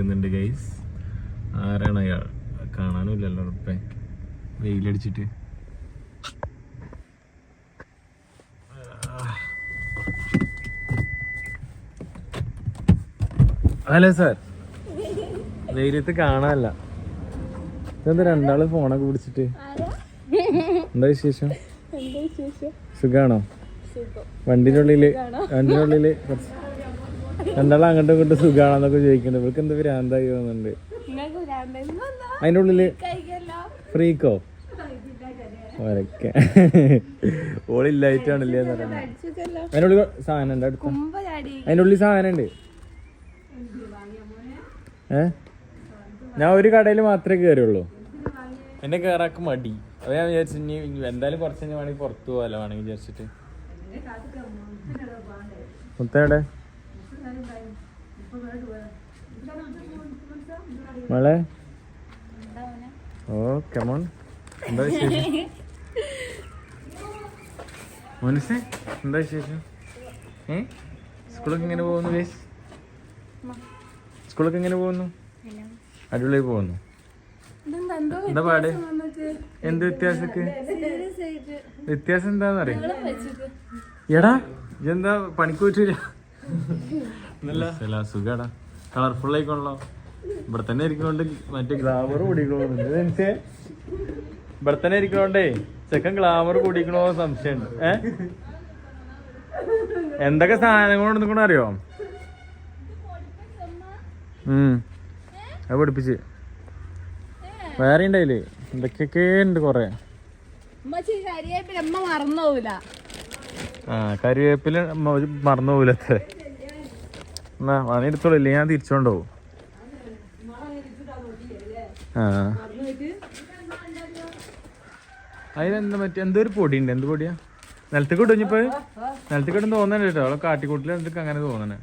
നിൽക്കുന്നുണ്ട് ഗൈസ് ആരാണ് അയാൾ? കാണാനുമില്ലല്ലോ ഉറപ്പേ വെയിലടിച്ചിട്ട്. Hello sir? വെയിലത്ത് കാണാനല്ല. ഇതെന്താ രണ്ടാൾ ഫോണൊക്കെ പിടിച്ചിട്ട്? എന്താ വിശേഷം? സുഖാണോ? വണ്ടിനുള്ളിൽ വണ്ടിനുള്ളിൽ കുറച്ച് രണ്ടാളും അങ്ങോട്ടും ഇങ്ങോട്ടും സുഖാണെന്നൊക്കെ ചോദിക്കുന്നുണ്ട്. ഇവർക്ക് എന്താ ഭ്രാന്തായി തോന്നുന്നുണ്ട്. അതിന്റെ ഉള്ളിൽ ഫ്രീക്കോ? ഒരക്കെ. ഓളില്ലായിട്ടാണല്ലേ എന്ന് പറയുന്നത്. അതിന്റെ ഉള്ളിൽ സാധനം ഉണ്ട് അടുത്ത? അതിന്റെ ഉള്ളിൽ സാധനം ഉണ്ട്. ഏ? ഞാൻ ഒരു കടയിൽ മാത്രമേ കയറിയുള്ളൂ. എന്നെ കയറാക്ക് മടി. അത് ഞാൻ വിചാരിച്ചു ഇനി എന്തായാലും കുറച്ച് വേണമെങ്കിൽ പുറത്തു പോകാലോ വേണമെങ്കിൽ വിചാരിച്ചിട്ട്. മുത്തേടെ മോളെ? ഓ കമോൺ. എന്താ വിശേഷം? മോനിസേ എന്താ വിശേഷം? ഏ? സ്കൂളൊക്കെ എങ്ങനെ പോകുന്നു വേസ് സ്കൂളൊക്കെ എങ്ങനെ പോകുന്നു? അടിപൊളിയായി പോകുന്നു. എന്താ പാട്? എന്ത് വ്യത്യാസക്ക് വ്യത്യാസം എന്താന്നറിയാം എടാ ഇതെന്താ പണിക്ക് പറ്റൂല സുഖാടാ. കളർഫുൾ ആയിക്കോണല്ലോ. ഇവിടെ തന്നെ ഇരിക്കണോണ്ട് മറ്റേ ഗ്ലാമർ കൂടിക്കണോന്നുണ്ട് ഇതെനിക്ക് ഇവിടെ തന്നെ ഇരിക്കണോണ്ടേ? ചെക്കൻ ഗ്ലാമർ കൂടിക്കണോ സംശയമുണ്ട് ഏ? എന്തൊക്കെ സാധനങ്ങൾ കൊണ്ടിരിക്കണോ അറിയോ? ഉം. അത് പഠിപ്പിച്ച്. വേറെ ഉണ്ടായില്ലേ എന്തൊക്കെയൊക്കെ ഉണ്ട് കൊറേ. അമ്മ മറന്നുപോവില്ല ആ കറിവേപ്പില മറന്നു പോലത്തെ എന്നാ പണി എടുത്തോളൂ ഇല്ലേ ഞാൻ തിരിച്ചോണ്ടോ ആ. അതിലെന്താ മറ്റേ എന്തോ ഒരു പൊടി ഉണ്ട് എന്ത് പൊടിയാ? നിലത്തേക്ക് ഇടും ഇപ്പൊ നിലത്തേക്ക് ഇടും തോന്നണ്ട കേട്ടോ. അവളെ കാട്ടിക്കൂട്ടിൽ എന്തൊക്കെ അങ്ങനെ തോന്നണേ.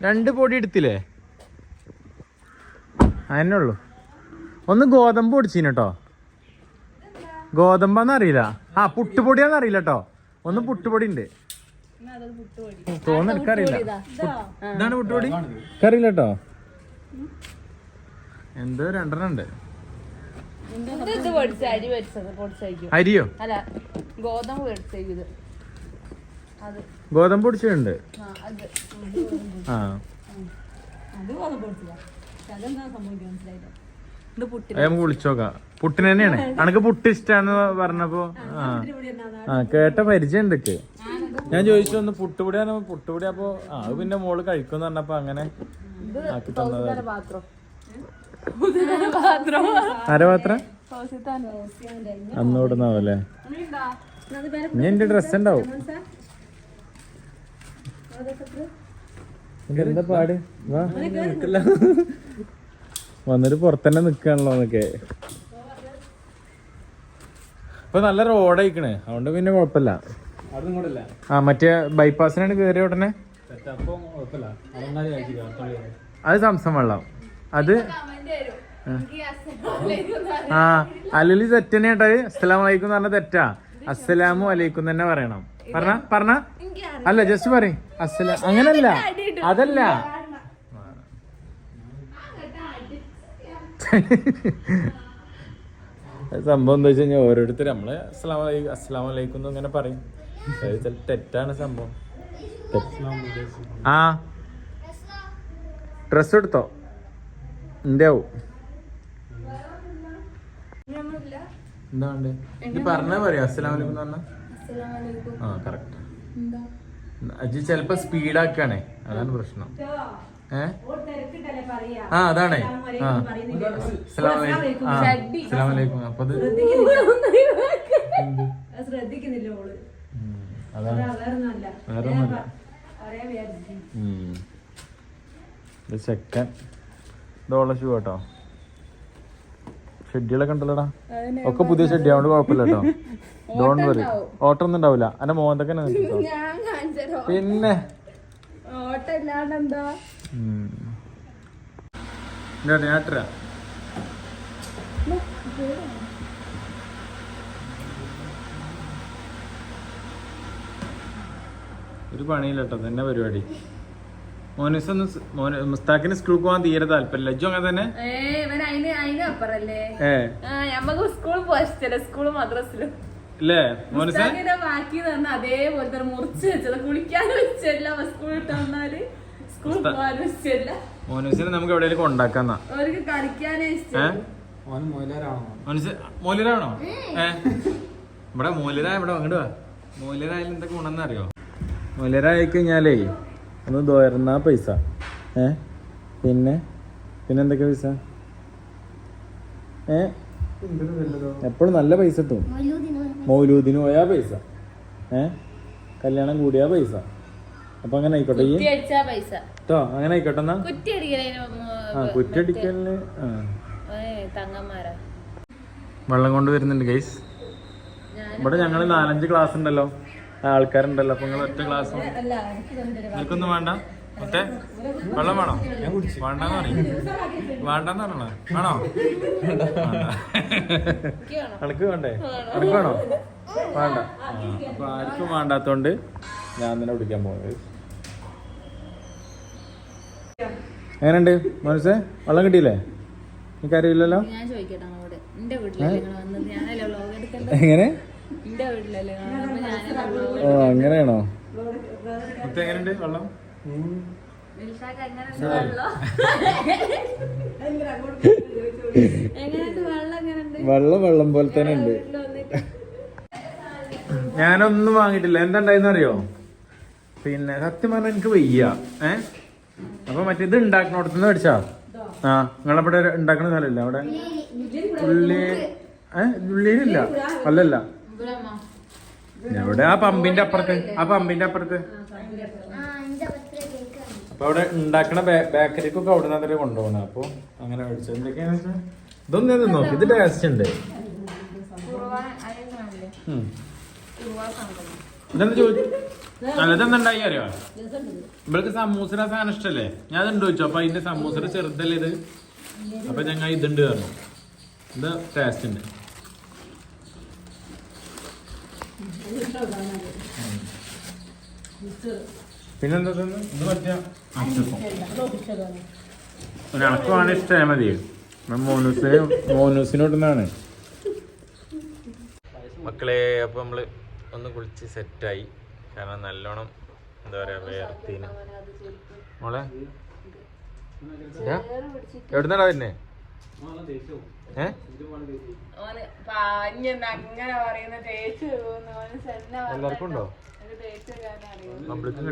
രണ്ട് പൊടി എടുത്തില്ലേ? അതന്നെ ഉള്ളു. ഒന്ന് ഗോതമ്പ് പൊടിച്ചീന് കേട്ടോ ഗോതമ്പാന്ന് അറിയില്ല. ആ പുട്ടുപൊടിയാന്ന് അറിയില്ല കേട്ടോ ഒന്ന് പുട്ടുപൊടി ഉണ്ട് തോന്നുന്നു എനിക്കറിയില്ല ഇതാണ്. പുട്ടുപൊടി എനിക്കറിയില്ല കേട്ടോ എന്തോ രണ്ടെണ്ണം ഉണ്ട്. ഇത് പൊടിച്ച അരി പൊടിച്ചത്? പൊടിച്ചായിരിക്കും അരിയോ? അല്ല ഗോതമ്പ് പൊടിച്ചേക്കും അത്. ഗോതമ്പ് പൊടിച്ചിട്ടുണ്ട് ആ അത്. നമുക്ക് വിളിച്ചോക്കാം. പുട്ടിന് തന്നെയാണ്. അനക്ക് പുട്ട് ഇഷ്ടാന്ന് പറഞ്ഞപ്പോ ആ ആ. കേട്ട പരിചയം എന്തൊക്കെ? ഞാൻ ചോദിച്ചു ഒന്ന് പുട്ടുപൊടിയാണ് പുട്ടുപൊടി അപ്പൊ ആ അത് പിന്നെ മോൾ കഴിക്കുമെന്ന് പറഞ്ഞപ്പോ അങ്ങനെ ആക്കി തന്നത്. പാത്രം. പാത്രം. അരപാത്രം അന്നോടുന്നാവല്ലേ ഇനി എന്റെ ഡ്രസ് ഉണ്ടാവും. എന്താ പാട്? വാ. വന്നിട്ട് പുറത്തന്നെ നിക്കാണല്ലോ എന്നൊക്കെ ഇപ്പൊ നല്ല റോഡായിക്കണേ അതുകൊണ്ട് പിന്നെ കുഴപ്പമില്ല. ആ മറ്റേ ബൈപ്പാസിനാണ് കയറിയ ഉടനെ? അത് സംസം വെള്ളം. അത്? ആ. അല്ലെങ്കിൽ തെറ്റ് തന്നെ കേട്ടോ. അസ്സലാമു അലൈക്കും എന്ന് പറഞ്ഞ തെറ്റാ. അസ്സലാമു അലൈക്കും തന്നെ പറയണം. പറഞ്ഞ പറഞ്ഞ. അല്ല ജസ്റ്റ് പറയും. അസ്സലാ അങ്ങനല്ല. അതല്ല. അത് സംഭവം എന്താ വെച്ച് കഴിഞ്ഞാൽ ഓരോരുത്തർ നമ്മൾ അസ്സലാം വലൈക്കും അസ്സലാം വലൈക്കും എന്ന് ഇങ്ങനെ പറയും. തെറ്റാണ് സംഭവം. ആ. ഡ്രസ് എടുത്തോ? എന്റെ ആവും എന്താ വേണ്ടേ? ഇത് പറഞ്ഞാ പറയാ അസ്സലാം വലൈക്കും എന്ന് പറഞ്ഞാ. ആ കറക്റ്റ് അജി ചെലപ്പോ സ്പീഡാക്കാണേ അതാണ് പ്രശ്നം. ഏഹ് ആ അതാണ്. അസ്സലാമലൈക്കും അപ്പൊ? ശ്രദ്ധിക്കുന്നില്ല? ഓൾ? അതാണ്. വേറെ ചെക്കൻ. ഇതോളെ ഷൂ കേട്ടോ ഷെഡ്യൂളൊക്കെ ഉണ്ടല്ലോടാ? ഒക്കെ പുതിയ ഷെഡ്യൂ അതുകൊണ്ട് കുഴപ്പമില്ല കേട്ടോ. ഡോണ്ട് വരി ഓട്ടം ഒന്നും ഉണ്ടാവില്ല എന്റെ മോന്തൊക്കെ പിന്നെ ഓട്ടം ഇല്ലാണ്ട് എന്താ ഞാട്ടരാ ഒരു പണിയില്ല കേട്ടോ തന്നെ പരിപാടി. മോനിസൊന്ന് മുസ്താഖിന് സ്കൂളിൽ പോകാൻ തീരെ താല്പര്യമില്ല. ലജ്ജു അങ്ങനെ തന്നെ? ഇല്ലേ? മോനിസ് ബാക്കി തന്നെ അതേപോലെ മുറിച്ച് വെച്ചത്. കുളിക്കാൻ വെച്ചല്ല സ്കൂളിൽ ഇട്ട് വന്നാൽ. പോകാനും നമുക്ക് എവിടെയെങ്കിലും കൊണ്ടാക്കാന്നാ മോലിരാണോ ഏ? ഇവിടെ മോലിര ഇവിടെ അങ്ങോട്ട് വാ. മോലിരായാലും എന്തൊക്കെ ഗുണമെന്ന് അറിയോ? മോലിരായി കഴിഞ്ഞാലേ ഒന്ന് ദോരുന്ന പൈസ. ഏ? പിന്നെ? പിന്നെ എന്തൊക്കെ പൈസ? ഏ? എപ്പോഴും നല്ല പൈസ കിട്ടും. മൗലൂദിന് പോയാ പൈസ. ഏ? കല്യാണം കൂടിയാ പൈസ. അപ്പൊ അങ്ങനെ ആയിക്കോട്ടെ. ഈ പൈസ. കേട്ടോ അങ്ങനെ ആയിക്കോട്ടെ എന്നാ. ആ കുറ്റടിക്കലിന് വെള്ളം കൊണ്ട് വരുന്നുണ്ട് ഗൈസ് ഇവിടെ ഞങ്ങൾ നാലഞ്ച് ക്ലാസ് ഉണ്ടല്ലോ. ആൾക്കാരുണ്ടല്ലോ. അപ്പൊ നിങ്ങൾ ഒറ്റ ക്ലാസ് നിനക്കൊന്നും വേണ്ട. ഒറ്റ വെള്ളം വേണോ? വേണ്ടെന്ന് പറയും. വേണ്ടെന്ന് പറഞ്ഞോ വേണോ? അനക്ക് വേണ്ടേ? അനക്ക് വേണോ? വേണ്ട. അപ്പൊ ആർക്കും വേണ്ടാത്തോണ്ട് ഞാൻ തന്നെ കുടിക്കാൻ പോകുന്നത് എങ്ങനെയുണ്ട്? മനസ്സേ? വെള്ളം കിട്ടിയില്ലേ? എനിക്കറിയില്ലല്ലോ ഞാൻ ചോദിക്കട്ടെ അവിടെ എന്റെ വീട്ടിലല്ലേ നിങ്ങൾ വന്നത്? ഞാനല്ലേ വ്ലോഗ് എങ്ങനെ? എന്റെ വീട്ടിലല്ലേ ഓ അങ്ങനെയാണോ? എങ്ങനെയുണ്ട്? വെള്ളം? വെള്ളം? വെള്ളം? വെള്ളം പോലെ തന്നെ ഉണ്ട്. ഞാനൊന്നും വാങ്ങിയിട്ടില്ല. എന്താ ഉണ്ടായെന്ന് അറിയോ പിന്നെ സത്യം പറഞ്ഞാൽ എനിക്ക് വയ്യ. ഏ? അപ്പൊ മറ്റേ ഇത് ഉണ്ടാക്കണോടത്തുനിന്ന് മേടിച്ചാ? ആ നിങ്ങളവിടെ ഉണ്ടാക്കണ സ്ഥലമില്ല അവിടെ? ഉള്ളി ഏ ഉള്ളിയിലില്ല അല്ലല്ല. എവിടെ? ആ പമ്പിന്റെ അപ്പുറത്ത്. ആ പമ്പിന്റെ അപ്പുറത്ത്. അപ്പൊ അവിടെ ഉണ്ടാക്കണ ബേക്കറിക്കൊക്കെ അവിടെ നിന്ന് അതിൽ കൊണ്ടുപോകണം അപ്പൊ അങ്ങനെ മേടിച്ചത്. എന്തൊക്കെയാണ് വെച്ചാൽ ഇതൊന്നും ഇത് നോക്കി. ഇത് ടേസ്റ്റ് ഉണ്ട്. ഇതെന്താ ചോദിച്ചു നല്ലതെന്നുണ്ടായി അറിയോ? ഇവൾക്ക് സമൂസയുടെ സാധനം ഇഷ്ടല്ലേ? ഞാൻ അതുണ്ട് ചോദിച്ചു. അപ്പൊ അതിന്റെ സമൂസയുടെ ചെറുതല്ലേ ഇത്? അപ്പൊ ഞങ്ങൾ ഇതുണ്ട് പറഞ്ഞു. ഇത് ടേസ്റ്റ് ഉണ്ട്? പിന്നെന്താ? ഇത് പറ്റിയ ഒരണക്കുമാണ് ഇഷ്ടമായ മതി. മോനൂസിന് മോനൂസിനോട്ടുന്നാണ് മക്കളെ അപ്പൊ നമ്മൾ ഒന്ന് കുളിച്ച് സെറ്റായി കാരണം നല്ലോണം എന്താ പറയാ വേർത്തിന്. മോളെ? എവിടുന്നാടാ പിന്നെ എല്ലാവർക്കും ഉണ്ടോ? പബ്ലിക്കും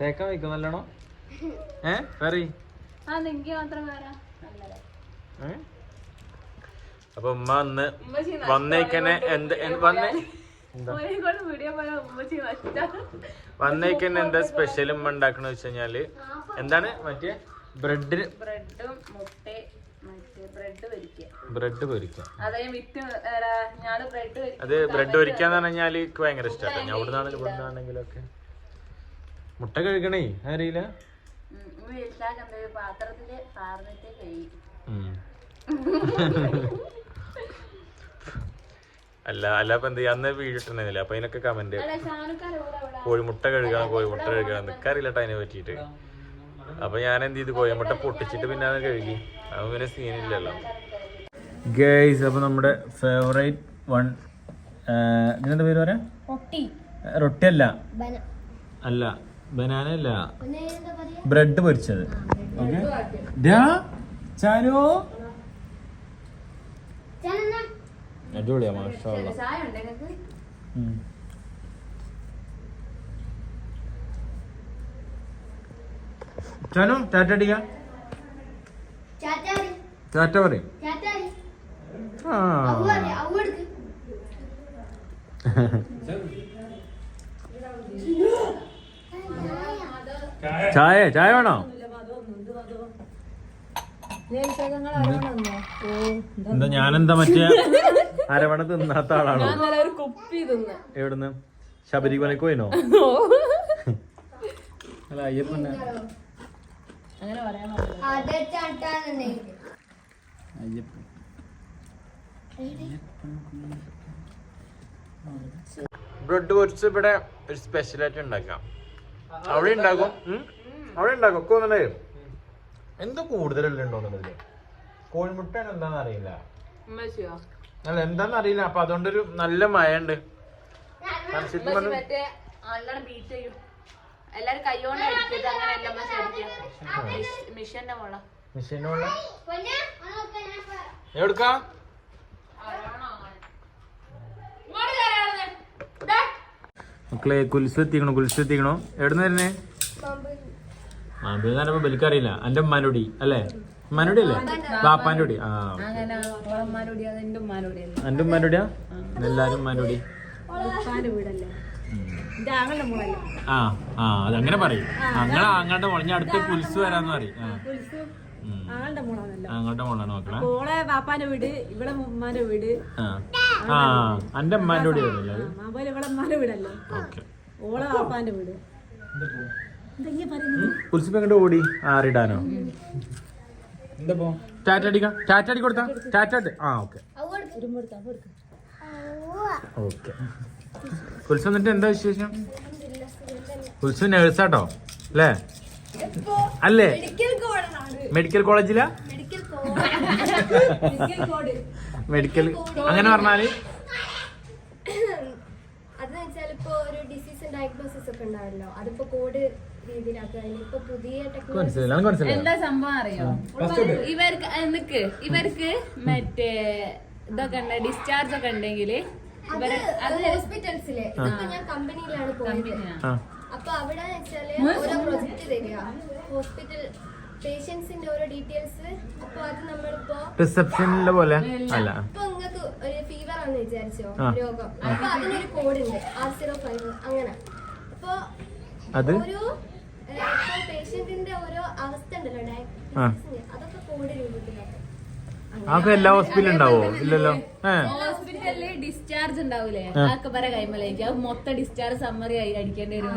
തേക്കാൻ വയ്ക്കും നല്ലോണം? ഏ? പറ ആ നിങ്ങക്ക് മാത്രം വരാ ഏ? അപ്പൊ ഉമ്മ അന്ന് വന്നേക്കനെ എന്ത് വന്നേ വന്നേക്കന്നെ എന്താ? സ്പെഷ്യൽ ഉമ്മ ഉണ്ടാക്കണ വെച്ച് കഴിഞ്ഞാൽ? എന്താണ് മറ്റേ ബ്രെഡ് ബ്രെഡും പൊരിക്കാം അതേ ബ്രെഡ് പൊരിക്കാന്ന് പറഞ്ഞാൽ എനിക്ക് ഭയങ്കര ഇഷ്ടമാണ് ഞാൻ അവിടെ നിന്നാണെങ്കിലും ഒക്കെ മുട്ട കഴിക്കണേ അറിയില്ല പാത്രത്തിൽ പാർന്നിട്ട് കഴിയും. അല്ല അല്ല അപ്പൊ എന്ത് അന്ന് അന്ന് വീടിട്ടുണ്ടായിരുന്നില്ല അപ്പൊ അതിനൊക്കെ കമന്റ് കോഴിമുട്ട കഴുകണം കോഴിമുട്ട കഴുകണം നിക്കറിയില്ല കേട്ടോ അതിനെ പറ്റിയിട്ട്. അപ്പൊ ഞാൻ എന്ത് ചെയ്തു? കോഴിമുട്ട പൊട്ടിച്ചിട്ട് പിന്നെ അത് കഴുകി. അത് പിന്നെ സീനില്ലല്ലോ ഗേസ് അപ്പൊ നമ്മുടെ ഫേവറേറ്റ് വൺ ഇതിനെന്താ പേര് പറയാ? റൊട്ടി. അല്ല അല്ല. ബനാന അല്ല ബ്രെഡ് പൊരിച്ചത്. ഓക്കെ ചാനോ അടിപൊളിയാ മാഷാ ചായ ഉണ്ട് നിങ്ങക്ക് ചാനു ടാറ്റ അടിക്ക. ടാറ്റ പറയും. ആ. ചായ ചായ വേണോ? എന്താ ഞാനെന്താ മറ്റേ അരവണ തിന്നാത്ത ആളാണോ? എവിടുന്ന്? ശബരിമലക്ക് പോയിനോ? അല്ല അയ്യപ്പന്നെ അയ്യപ്പൻ. ബ്രെഡ് പൊരിച്ച് ഇവിടെ ഒരു സ്പെഷ്യലായിട്ട് ഉണ്ടാക്കാം. അവിടെ ഉണ്ടാക്കും? അവിടെ ഉണ്ടാക്കും. ഒക്കെ ഒന്നുണ്ടേ എന്തോ കൂടുതലല്ലേ ഉണ്ടോന്നില്ല കോഴിമുട്ടയാണ് എന്താണെന്ന് അറിയില്ല. അല്ല എന്താന്ന് അറിയില്ല. അപ്പൊ അതുകൊണ്ടൊരു നല്ല മഴ ഉണ്ട് എല്ലാരും കൈകൊണ്ട് അടിക്കരുത് മിഷന്റെ മോള. എവിടുക്കാം? മക്കളെ കുൽസ് എത്തിക്കണോ? കുൽസ് എത്തിക്കണോ? എവിടുന്ന് വരുന്നേ? മാമ്പി എന്ന് പറയുമ്പോ ബലിക്കറിയില്ല എന്റെ ഉമ്മാനോടി അല്ലേ? ഉമ്മാനോടി അല്ലേ ബാപ്പാന്റെ ഒടി ആ എന്റെ ഉമ്മാനോടിയാ എല്ലാരും ഉമ്മാനോടി ആ ആ അതങ്ങനെ പറയും. അങ്ങനെ അങ്ങോട്ട് മുളഞ്ഞ അടുത്ത് പുലിസ് വരാന്ന് പറയും. അങ്ങോട്ട് മോളാണ് നോക്കണേ. ഓളെ ബാപ്പാന്റെ വീട് ഇവിടെ ഉമ്മാന്റെ വീട്. ആ. എന്റെ ഉമ്മാന്റെ വീടല്ലേ? ഓളെ ബാപ്പാന്റെ വീട്. കുൽസിപ്പ് എങ്ങോട്ട് ഓടി? ആറിടാനോ? എന്താ പോ? ടാറ്റ അടിക്കാം. ടാറ്റ അടി കൊടുത്താ? ടാറ്റ അടി ആ ഓക്കെ. ഓക്കെ. കുൽസ് എന്നിട്ട് എന്താ വിശേഷം? കുൽസ് നേഴ്സാട്ടോ അല്ലേ? അല്ലേ? മെഡിക്കൽ കോളേജിലാ? മെഡിക്കൽ അങ്ങനെ പറഞ്ഞാൽ? അതെന്ന് വെച്ചാൽ ഇപ്പൊ ഒരു ഡിസീസ് ഡയഗ്നോസിസ് ഒക്കെ ഉണ്ടാവല്ലോ. അതിപ്പോ കോഡ് എന്താ സംഭവം അറിയോ? ഇവർക്ക് നിക്ക്. ഇവർക്ക് മറ്റേ ഇതൊക്കെ ഉണ്ട് ഡിസ്ചാർജ് ഒക്കെ ഉണ്ടെങ്കിൽ ഹോസ്പിറ്റൽസിലെ ഞാൻ കമ്പനിയിലാണ് പോയത്. അപ്പൊ അവിടെ വെച്ചാൽ ഓരോ പ്രൊജക്ട് തരിക ഹോസ്പിറ്റൽ പേഷ്യൻസിന്റെ ഓരോ ഡീറ്റെയിൽസ് അപ്പൊ അത് നമ്മളിപ്പോ റിസപ്ഷനിലെ പോലെ? അല്ല. ഇപ്പൊ നിങ്ങൾക്ക് ഒരു ഫീവർ ആണെന്ന് വിചാരിച്ചോ? രോഗം. അപ്പൊ അതിനൊരു കോഡ് ഉണ്ട്. ആർ സീറോ ഫൈവ് അങ്ങനെ. അപ്പൊ അത്? പേഷ്യന്റിന്റെ ഓരോ അവസ്ഥ ഉണ്ടല്ലോ ആ. ഡയഗ്നോസിന്റെ അതൊക്കെ കോഡ് രൂപത്തിലാക്കും. അതൊക്കെ എല്ലാ ഹോസ്പിറ്റലും ഉണ്ടാവോ? ഇല്ലല്ലോ. ഹോസ്പിറ്റലിൽ ഡിസ്ചാർജ് ഉണ്ടാവൂലേ? അതൊക്കെ കൈമലേക്ക് അത് മൊത്തം ഡിസ്ചാർജ് സമ്മറി ആയി അടിക്കേണ്ടി വരും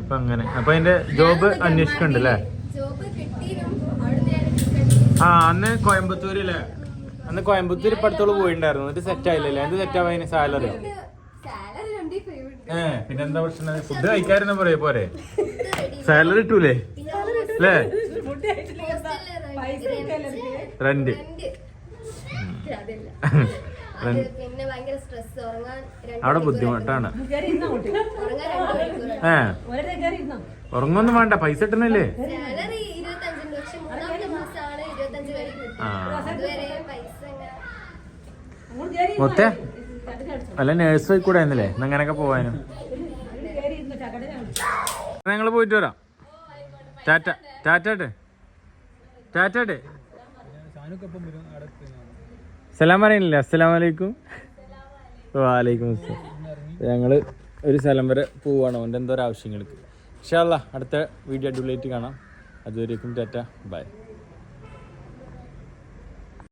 അപ്പൊ അങ്ങനെ. അപ്പൊ അതിന്റെ ജോബ് അന്വേഷിക്കണ്ടല്ലേ ആ അന്ന് കോയമ്പത്തൂര് അല്ലേ അന്ന് കോയമ്പത്തൂർ ഇപ്പടത്തോളം പോയിണ്ടായിരുന്നു. എന്നിട്ട് സെറ്റ് ആയില്ലല്ലേ? എന്ത് സെറ്റ് ആവാൻ സാലറി ചെയ്തു. salary രണ്ട് favorite. ഏ പിന്നെന്താ പ്രശ്നം? ഫുഡ് കഴിക്കാരെന്ന് പറയ പോരെ. സാലറി hostel- അല്ലേ റെന്റ്. അവിടെ ബുദ്ധിമുട്ടാണ്. ഏ. ഇരുന്നോ ഉറങ്ങൊന്നും വേണ്ട പൈസ കിട്ടണല്ലേ? മൊത്തേ? അല്ല നേഴ്സ് കൂടെ ആയിരുന്നില്ലേ? അങ്ങനെയൊക്കെ പോവാനും? ഞങ്ങൾ പോയിട്ട് വരാം. ടാറ്റ ടാറ്റാട്ടെ. ടാറ്റാട്ടെ. സലാം പറയുന്നില്ല അസ്സലാം വലൈക്കും വാലൈക്കും അസ്സലാം. ഞങ്ങൾ ഒരു സ്ഥലം വരെ പോവാണ്. അവന്റെ എന്തോ ഒരു ആവശ്യങ്ങൾക്ക്. ഇൻഷാല്ലാ അടുത്ത വീഡിയോ അടിപൊളിയായിട്ട് കാണാം. അതുവരേക്കും ടാറ്റ ബൈ.